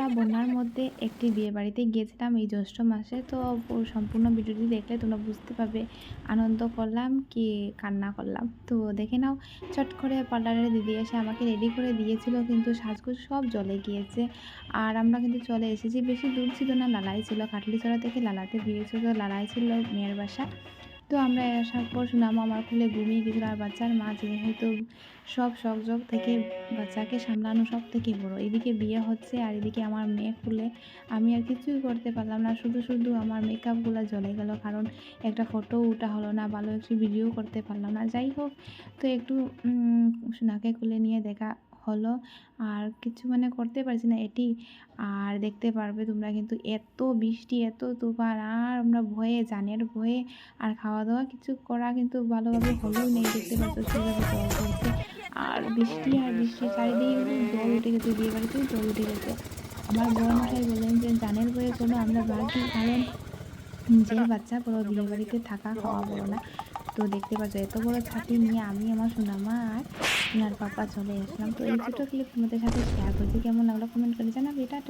বন্ধুরা বন্যার মধ্যে একটি বিয়ে বাড়িতে গিয়েছিলাম এই জ্যৈষ্ঠ মাসে। তো সম্পূর্ণ ভিডিওটি দেখলে তোমরা বুঝতে পারবে আনন্দ করলাম কি কান্না করলাম। তো দেখে নাও, চট করে পার্লারের দিদি এসে আমাকে রেডি করে দিয়েছিল, কিন্তু সাজগোজ সব জলে গিয়েছে। আর আমরা কিন্তু চলে এসেছি। বেশি দূর ছিল না, লালাই ছিল। কাটলিচড়া থেকে লালাতে বিয়ে ছিল লালাই ছিল মেয়ের বাসা। তো আমরা আসার পর সুনাম আমার খুলে ঘুমিয়ে গেছিল আর বাচ্চার মা যেহেতু সব শখ থেকে বাচ্চাকে সামলানো সব থেকে বড়। এদিকে বিয়ে হচ্ছে আর এদিকে আমার মেয়ে খুলে আমি আর কিছুই করতে পারলাম না। শুধু শুধু আমার মেকআপগুলো জ্বলে গেল কারণ একটা ফটো ওটা হলো না, ভালো একটু ভিডিও করতে পারলাম না। যাই হোক, তো একটু সোনাকে খুলে নিয়ে দেখা হলো। আর কিছু মানে করতে পারছি না এটি। আর দেখতে পারবে তোমরা কিন্তু এত বৃষ্টি, এত তুফান, আর আমরা ভয়ে, জানের ভয়ে আর খাওয়া দাওয়া কিছু করা কিন্তু ভালোভাবে হলেও নেই। দেখতে পাচ্ছ সেভাবে জল পড়ছে। আর বৃষ্টি আর বৃষ্টি চারিদিকে কিন্তু জল উঠে গেছে বিয়ে বাড়িতেও জল উঠে গেছে। আমার বড় মশাই বললেন যে, জানের বয়ে কোনো আমরা বাড়ি কারণ যে বাচ্চা বড় বিয়ে বাড়িতে থাকা খাওয়া বড় না। তো দেখতে পাচ্ছ এত বড় ছাতি নিয়ে আমি আমার সোনামা আর সোনার পাপা চলে আসলাম। তো এই ছোটো ক্লিপ তোমাদের সাথে শেয়ার করছি। কেমন লাগল কমেন্ট করে জানাবে। টাটা।